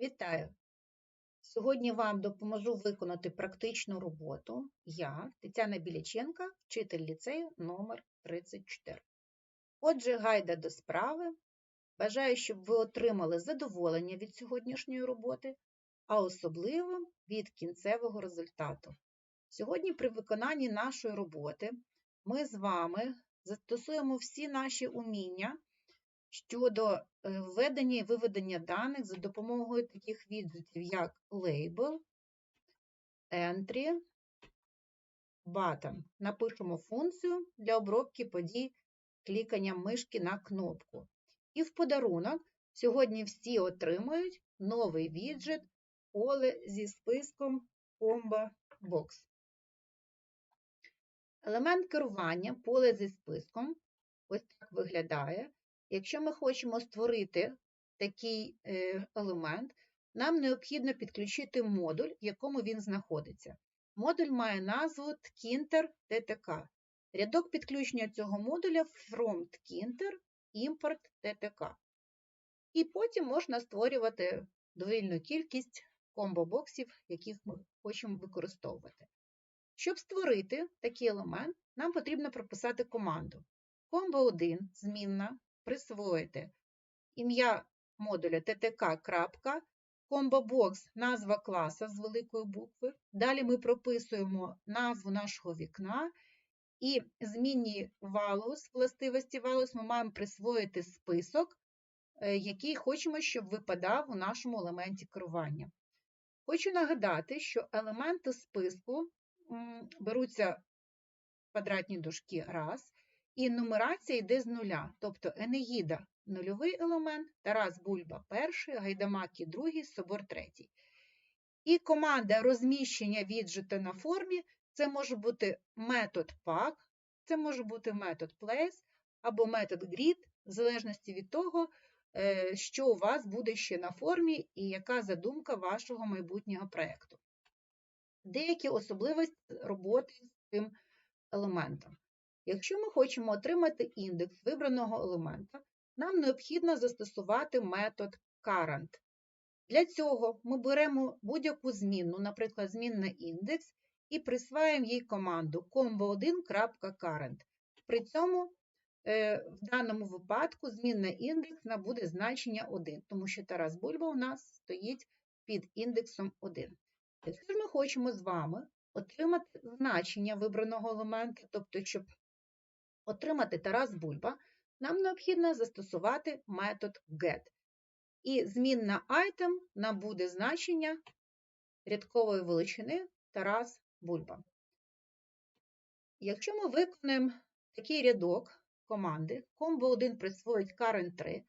Вітаю! Сьогодні вам допоможу виконати практичну роботу я, Тетяна Біляченка, вчитель ліцею номер 34 Отже, гайда до справи. Бажаю, щоб ви отримали задоволення від сьогоднішньої роботи, а особливо від кінцевого результату. Сьогодні при виконанні нашої роботи ми з вами застосуємо всі наші уміння щодо е, введення і виведення даних за допомогою таких відзитів, як label, entry, button. Напишемо функцію для обробки подій кліканням мишки на кнопку. І в подарунок сьогодні всі отримують новий віджит поле зі списком Combo Box. Елемент керування поле зі списком ось так виглядає. Якщо ми хочемо створити такий е, елемент, нам необхідно підключити модуль, в якому він знаходиться. Модуль має назву Tkinter TTK. Рядок підключення цього модуля from Tkinter import TTK. І потім можна створювати довільну кількість комбо-боксів, яких ми хочемо використовувати. Щоб створити такий елемент, нам потрібно прописати команду. Combo 1 змінна присвоїти ім'я модуля ttk. Комбобокс назва класа з великої букви. Далі ми прописуємо назву нашого вікна і змінні values, властивості values ми маємо присвоїти список, е, який хочемо, щоб випадав у нашому елементі керування. Хочу нагадати, що елементи списку беруться квадратні дужки раз, і нумерація йде з нуля, тобто Енеїда нульовий елемент, Тарас Бульба перший, Гайдамакі другий, Собор третій. І команда розміщення віджита на формі це може бути метод pack, це може бути метод place або метод grid, в залежності від того, е, що у вас буде ще на формі і яка задумка вашого майбутнього проєкту. Деякі особливості роботи з цим елементом. Якщо ми хочемо отримати індекс вибраного елемента, нам необхідно застосувати метод current. Для цього ми беремо будь-яку змінну, наприклад, змінна індекс, і присваємо їй команду combo1.current. При цьому е, в даному випадку змінна індекс буде значення 1, тому що Тарас Бульба у нас стоїть під індексом 1. Якщо ж ми хочемо з вами отримати значення вибраного елемента, тобто, щоб отримати Тарас Бульба, нам необхідно застосувати метод get. І змінна item нам буде значення рядкової величини Тарас Бульба. Якщо ми виконаємо такий рядок команди, combo 1 присвоїть current 3,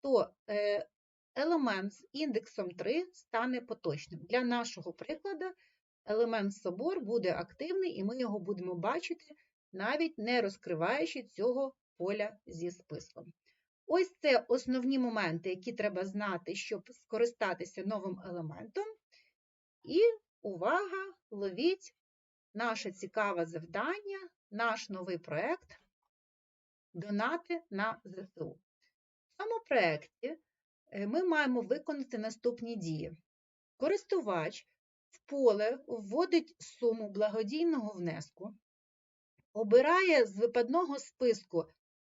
то е, елемент з індексом 3 стане поточним. Для нашого прикладу елемент собор буде активний, і ми його будемо бачити навіть не розкриваючи цього поля зі списком. Ось це основні моменти, які треба знати, щоб скористатися новим елементом. І увага, ловіть наше цікаве завдання, наш новий проєкт донати на ЗСУ. В цьому проєкті е, ми маємо виконати наступні дії. Користувач в поле вводить суму благодійного внеску обирає з випадного списку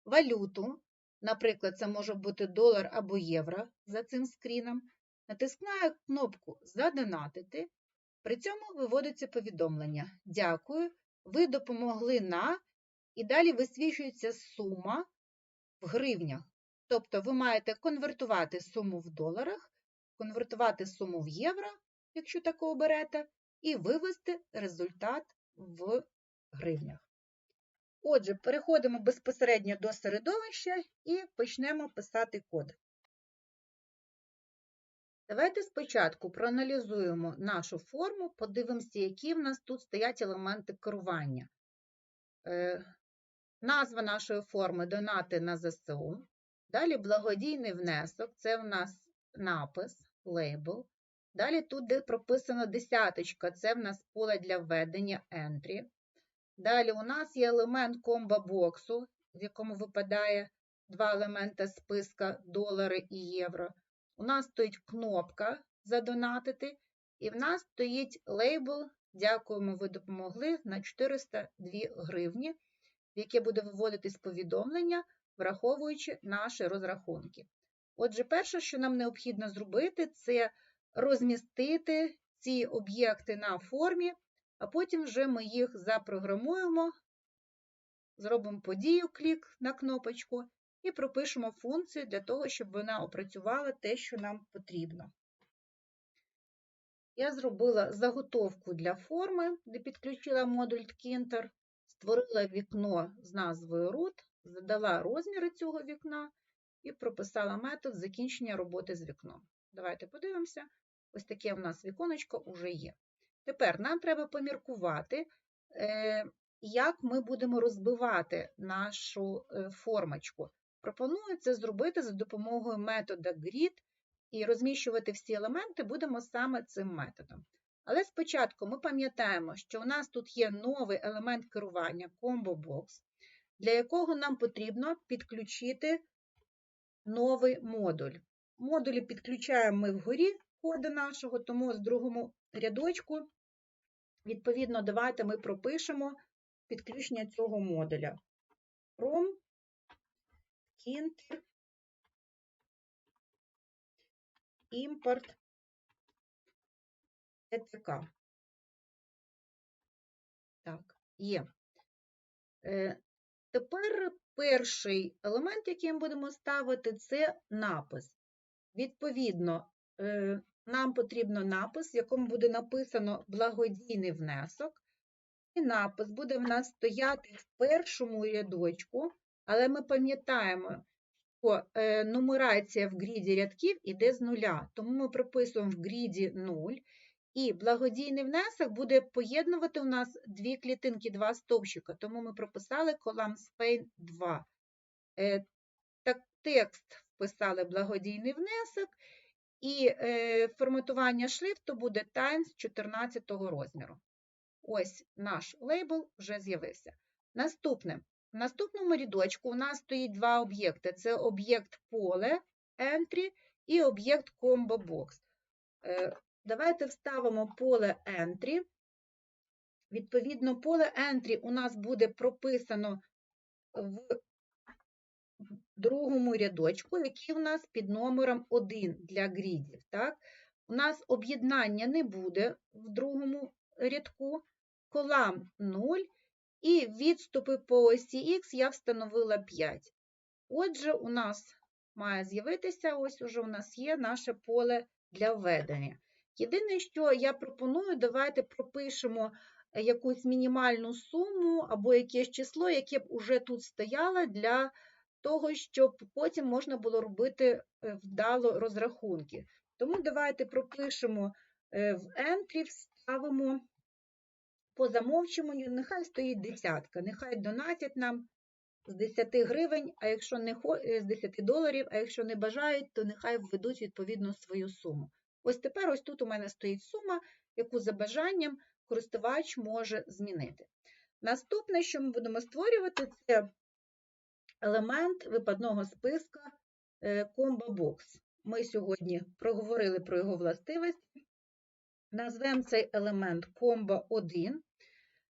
валюту, наприклад, це може бути долар або євро за цим скріном, натискає кнопку Задонатити, при цьому виводиться повідомлення. Дякую, ви допомогли на, і далі висвічується сума в гривнях. Тобто ви маєте конвертувати суму в доларах, конвертувати суму в євро, якщо такого берете, і вивести результат в гривнях. Отже, переходимо безпосередньо до середовища і почнемо писати код. Давайте спочатку проаналізуємо нашу форму, подивимося, які в нас тут стоять елементи керування. Е, назва нашої форми донати на ЗСУ. Далі благодійний внесок це в нас напис, лейбл. Далі тут, де прописано десяточка, це в нас поле для введення entry. Далі у нас є елемент комбо-боксу, в якому випадає два елемента списка долари і євро. У нас стоїть кнопка задонатити. І в нас стоїть лейбл Дякуємо, ви допомогли на 402 гривні, в яке буде виводитись повідомлення, враховуючи наші розрахунки. Отже, перше, що нам необхідно зробити, це розмістити ці об'єкти на формі, а потім вже ми їх запрограмуємо, зробимо подію, клік на кнопочку і пропишемо функцію для того, щоб вона опрацювала те, що нам потрібно. Я зробила заготовку для форми, де підключила модуль Tkinter, створила вікно з назвою root, задала розміри цього вікна і прописала метод закінчення роботи з вікном. Давайте подивимося. Ось таке в нас віконечко вже є. Тепер нам треба поміркувати, е, як ми будемо розбивати нашу е, формочку. Пропоную це зробити за допомогою метода grid і розміщувати всі елементи будемо саме цим методом. Але спочатку ми пам'ятаємо, що у нас тут є новий елемент керування Combo Box, для якого нам потрібно підключити новий модуль. Модулі підключаємо ми вгорі коду нашого, тому з другому рядочку, відповідно, давайте ми пропишемо підключення цього модуля. From Kinter імпорт ЕЦК. Так, є. Е, Тепер перший елемент, який ми будемо ставити, це напис. Відповідно, е, нам потрібно напис, в якому буде написано благодійний внесок. І напис буде в нас стояти в першому рядочку, але ми пам'ятаємо, що е, нумерація в гріді рядків іде з нуля, тому ми прописуємо в гріді 0, і благодійний внесок буде поєднувати у нас дві клітинки, два стовпчика, тому ми прописали колам Spain 2. Е, так, Текст вписали благодійний внесок, і е, форматування шрифту буде Times 14 розміру. Ось наш лейбл вже з'явився. Наступне. В наступному рядочку у нас стоїть два об'єкти: це об'єкт поле entry і об'єкт combo box. Е, давайте вставимо поле entry. Відповідно, поле entry у нас буде прописано в другому рядочку, який у нас під номером 1 для грідів. Так? У нас об'єднання не буде в другому рядку, колам 0 і відступи по осі Х я встановила 5. Отже, у нас має з'явитися, ось уже у нас є наше поле для введення. Єдине, що я пропоную, давайте пропишемо якусь мінімальну суму або якесь число, яке б уже тут стояло для того, щоб потім можна було робити е, вдало розрахунки. Тому давайте пропишемо е, в Entry, вставимо по замовчуванню нехай стоїть десятка, нехай донатять нам з 10 гривень, а якщо не е, з 10 доларів, а якщо не бажають, то нехай введуть відповідно свою суму. Ось тепер ось тут у мене стоїть сума, яку за бажанням користувач може змінити. Наступне, що ми будемо створювати, це елемент випадного списка е, Combo Box. Ми сьогодні проговорили про його властивості. Назвемо цей елемент комбо 1.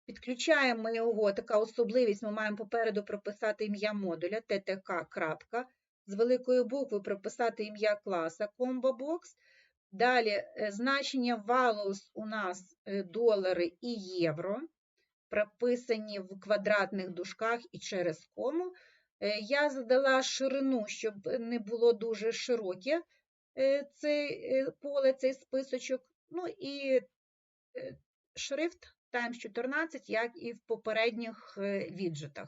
Підключаємо його, така особливість, ми маємо попереду прописати ім'я модуля ttk. З великої букви прописати ім'я класа ComboBox. Далі е, значення values у нас е, долари і євро, прописані в квадратних дужках і через кому. Е, я задала ширину, щоб не було дуже широке це поле, цей списочок. Ну і е, шрифт Times 14, як і в попередніх е, віджитах.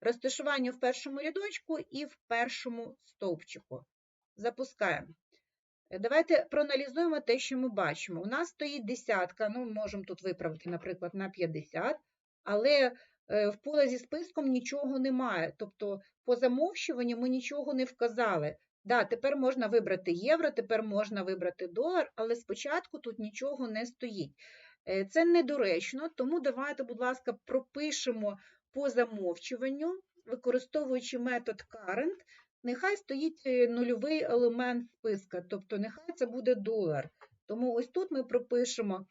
Розташування в першому рядочку і в першому стовпчику. Запускаємо. Е, давайте проаналізуємо те, що ми бачимо. У нас стоїть десятка, ну, можемо тут виправити, наприклад, на 50, але в поле зі списком нічого немає. Тобто, по замовчуванню ми нічого не вказали. Да, тепер можна вибрати євро, тепер можна вибрати долар, але спочатку тут нічого не стоїть. Е, це недоречно, тому давайте, будь ласка, пропишемо по замовчуванню, використовуючи метод current, нехай стоїть е, нульовий елемент списка, тобто нехай це буде долар. Тому ось тут ми пропишемо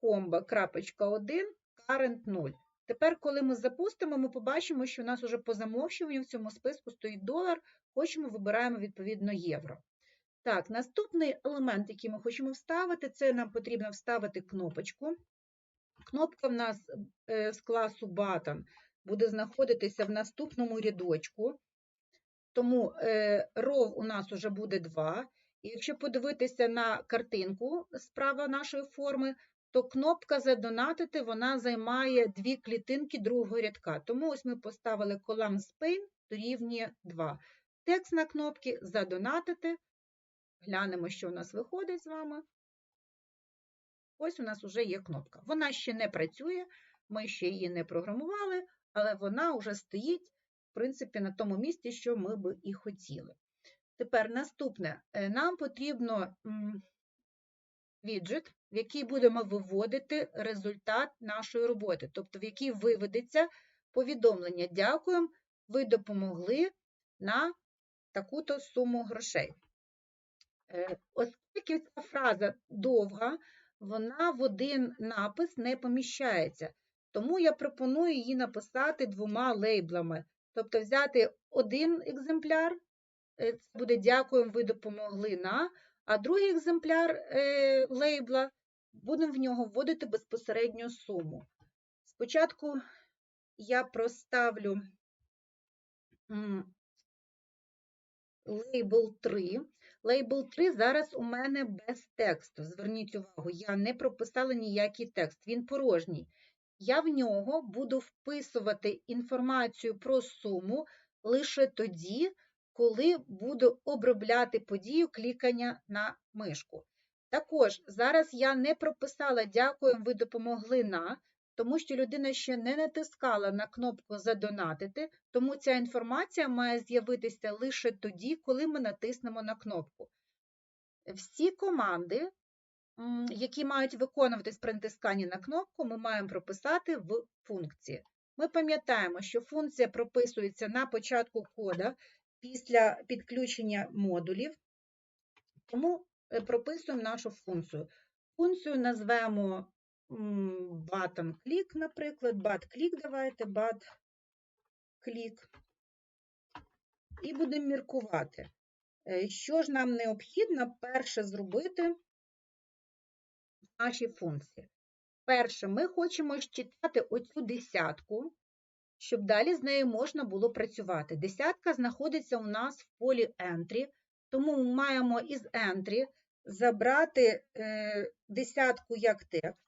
комба.1, current 0. Тепер, коли ми запустимо, ми побачимо, що у нас уже по замовчуванню в цьому списку стоїть долар, хочемо, вибираємо відповідно євро. Так, наступний елемент, який ми хочемо вставити, це нам потрібно вставити кнопочку. Кнопка в нас е, з класу Button буде знаходитися в наступному рядочку, тому е, ров у нас вже буде 2. І якщо подивитися на картинку справа нашої форми, то кнопка задонатити вона займає дві клітинки другого рядка. Тому ось ми поставили колам Spain дорівнює 2. Текст на кнопці задонатити. Глянемо, що у нас виходить з вами. Ось у нас вже є кнопка. Вона ще не працює, ми ще її не програмували, але вона вже стоїть, в принципі, на тому місці, що ми би і хотіли. Тепер наступне: Е, нам потрібно віджит, в який будемо виводити результат нашої роботи, тобто в який виведеться повідомлення. Дякуємо, ви допомогли на таку-то суму грошей. Е, оскільки ця фраза довга, вона в один напис не поміщається. Тому я пропоную її написати двома лейблами. Тобто взяти один екземпляр, е, це буде дякуємо, ви допомогли на, а другий екземпляр е, лейбла будемо в нього вводити безпосередньо суму. Спочатку я проставлю лейбл 3. Лейбл 3 зараз у мене без тексту. Зверніть увагу, я не прописала ніякий текст, він порожній. Я в нього буду вписувати інформацію про суму лише тоді, коли буду обробляти подію клікання на мишку. Також зараз я не прописала дякую, ви допомогли на, тому що людина ще не натискала на кнопку Задонатити, тому ця інформація має з'явитися лише тоді, коли ми натиснемо на кнопку. Всі команди, які мають виконуватись при натисканні на кнопку, ми маємо прописати в функції. Ми пам'ятаємо, що функція прописується на початку кода після підключення модулів, тому е, прописуємо нашу функцію. Функцію назвемо button click, наприклад, bat click давайте, bat click. І будемо міркувати. Е, що ж нам необхідно перше зробити в нашій функції? Перше, ми хочемо считати оцю десятку, щоб далі з нею можна було працювати. Десятка знаходиться у нас в полі entry, тому ми маємо із entry забрати е, десятку як текст,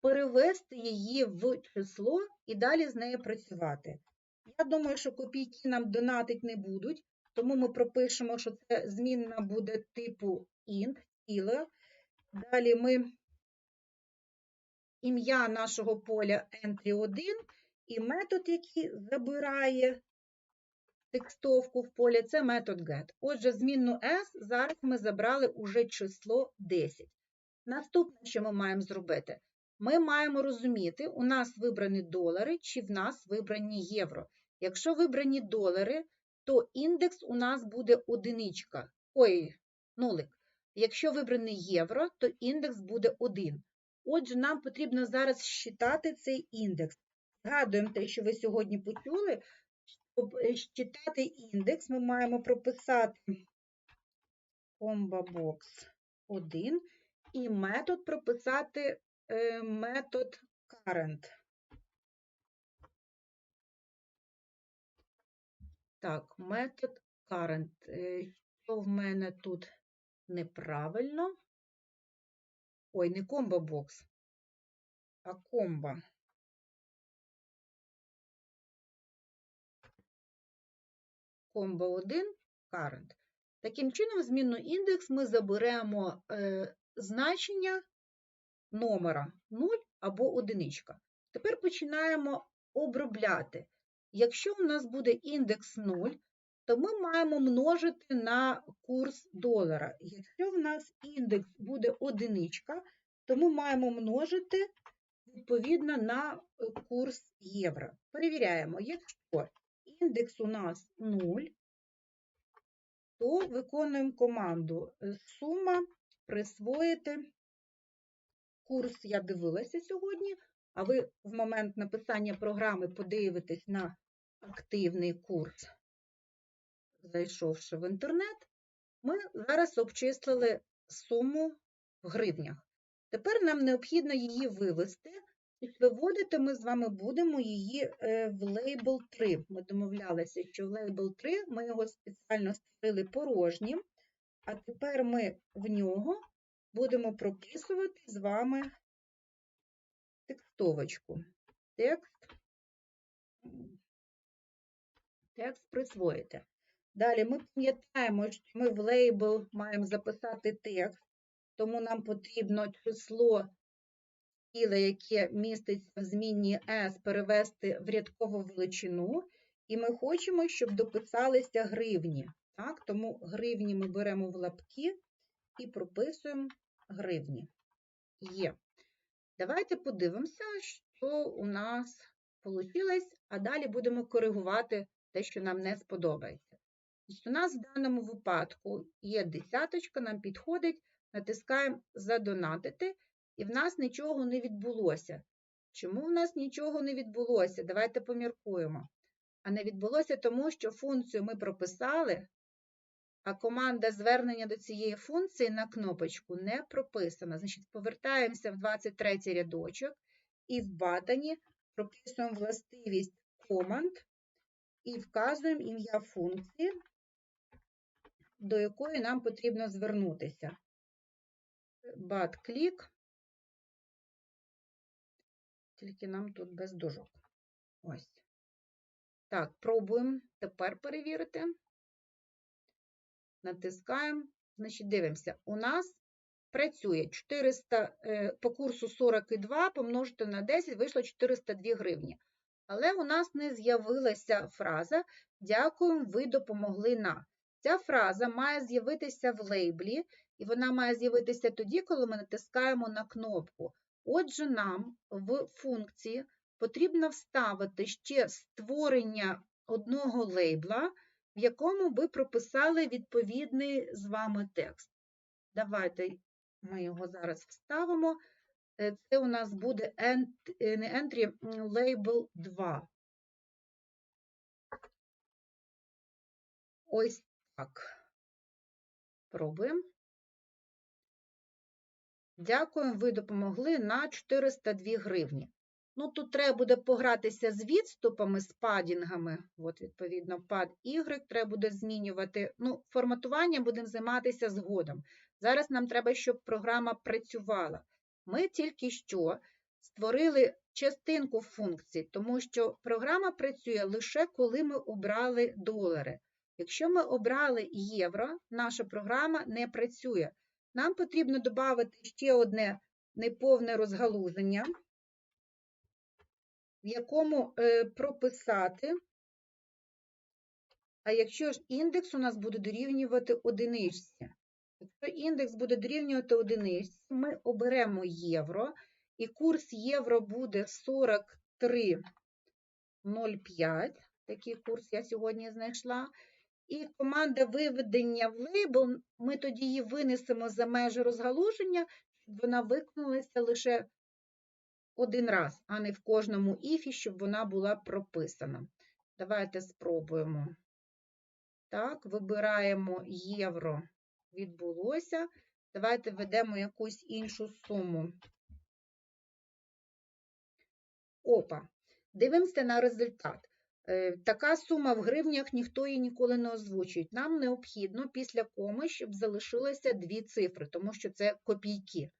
перевести її в число і далі з нею працювати. Я думаю, що копійки нам донатить не будуть, тому ми пропишемо, що це змінна буде типу int, тіло. Далі ми ім'я нашого поля entry1 і метод, який забирає текстовку в полі, це метод get. Отже, змінну S зараз ми забрали уже число 10. Наступне, що ми маємо зробити? Ми маємо розуміти, у нас вибрані долари чи в нас вибрані євро. Якщо вибрані долари, то індекс у нас буде одиничка. Ой, нулик. Якщо вибраний євро, то індекс буде 1. Отже, нам потрібно зараз считати цей індекс. Згадуємо те, що ви сьогодні почули. Щоб е, считати індекс, ми маємо прописати ComboBox 1 і метод прописати е, метод current. Так, метод current. Е, що в мене тут неправильно? Ой, не ComboBox, а комбо. Комбо 1 current. Таким чином, в змінну індекс ми заберемо е, значення номера 0 або одиничка. Тепер починаємо обробляти. Якщо у нас буде індекс 0, то ми маємо множити на курс долара. Якщо в нас індекс буде одиничка, то ми маємо множити відповідно на курс євро. Перевіряємо, якщо індекс у нас 0, то виконуємо команду сума присвоїти курс я дивилася сьогодні, а ви в момент написання програми подивитесь на активний курс, зайшовши в інтернет, ми зараз обчислили суму в гривнях. Тепер нам необхідно її вивести. Виводити ми з вами будемо її е, в лейбл 3. Ми домовлялися, що в лейбл 3 ми його спеціально створили порожнім, а тепер ми в нього будемо прописувати з вами текстовочку. Текст, текст присвоїти. Далі ми пам'ятаємо, що ми в лейбл маємо записати текст, тому нам потрібно число тіле, яке міститься в змінні S, перевести в рядкову величину, і ми хочемо, щоб дописалися гривні. Так? Тому гривні ми беремо в лапки і прописуємо гривні. Є. Давайте подивимося, що у нас вийшло, а далі будемо коригувати те, що нам не сподобається. Тобто У нас в даному випадку є десяточка, нам підходить, натискаємо Задонатити, і в нас нічого не відбулося. Чому в нас нічого не відбулося? Давайте поміркуємо. А не відбулося тому, що функцію ми прописали, а команда звернення до цієї функції на кнопочку не прописана. Значить, повертаємося в 23 рядочок і в батані прописуємо властивість команд і вказуємо ім'я функції, до якої нам потрібно звернутися. Bat-клік. Тільки нам тут без дужок. Ось. Так, пробуємо тепер перевірити. Натискаємо, значить, дивимося. У нас працює 400 е, по курсу 42 помножити на 10, вийшло 402 гривні. Але у нас не з'явилася фраза Дякуємо, ви допомогли нам. Ця фраза має з'явитися в лейблі, і вона має з'явитися тоді, коли ми натискаємо на кнопку. Отже, нам в функції потрібно вставити ще створення одного лейбла, в якому ви прописали відповідний з вами текст. Давайте ми його зараз вставимо. Е, це у нас буде е, не entry, label 2. Ось так. Пробуємо. Дякуємо, ви допомогли на 402 гривні. Ну, тут треба буде погратися з відступами, з падінгами. От, відповідно, пад Y треба буде змінювати. Ну, форматуванням будемо займатися згодом. Зараз нам треба, щоб програма працювала. Ми тільки що створили частинку функцій, тому що програма працює лише коли ми обрали долари. Якщо ми обрали євро, наша програма не працює. Нам потрібно додати ще одне неповне розгалуження, в якому е, прописати, а якщо ж індекс у нас буде дорівнювати одиничці. Якщо індекс буде дорівнювати одиниці, ми оберемо євро, і курс євро буде 43,05. Такий курс я сьогодні знайшла. І команда виведення в лейбл, ми тоді її винесемо за межі розгалуження, щоб вона виконалася лише один раз, а не в кожному іфі, щоб вона була прописана. Давайте спробуємо. Так, вибираємо євро, відбулося. Давайте введемо якусь іншу суму. Опа, дивимося на результат. Е, така сума в гривнях ніхто її ніколи не озвучує. Нам необхідно після коми, щоб залишилося дві цифри, тому що це копійки.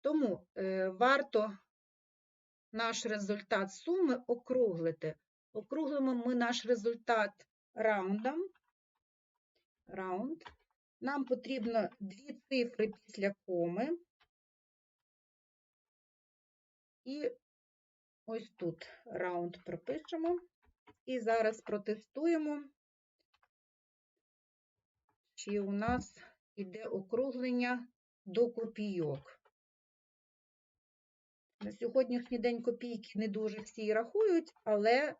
Тому е, варто наш результат суми округлити. Округлимо ми наш результат раундом. Раунд. Нам потрібно дві цифри після коми. І ось тут раунд пропишемо. І зараз протестуємо, чи у нас іде округлення до копійок. На сьогоднішній день копійки не дуже всі рахують, але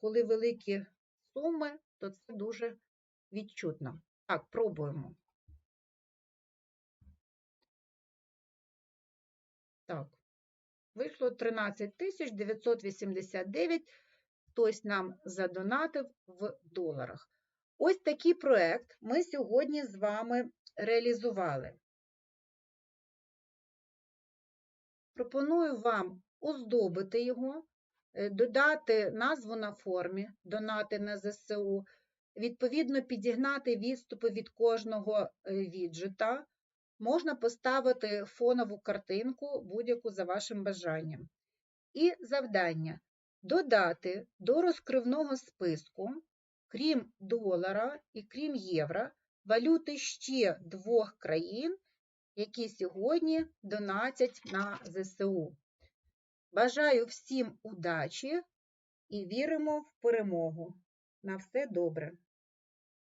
коли великі суми, то це дуже відчутно. Так, пробуємо. Так, вийшло 13 тисяч 989. Хтось нам задонатив в доларах. Ось такий проект ми сьогодні з вами реалізували. Пропоную вам оздобити його, е, додати назву на формі, донати на ЗСУ, відповідно підігнати відступи від кожного е, віджита. Можна поставити фонову картинку, будь-яку за вашим бажанням. І завдання додати до розкривного списку, крім долара і крім євро, валюти ще двох країн, які сьогодні донатять на ЗСУ. Бажаю всім удачі і віримо в перемогу. На все добре!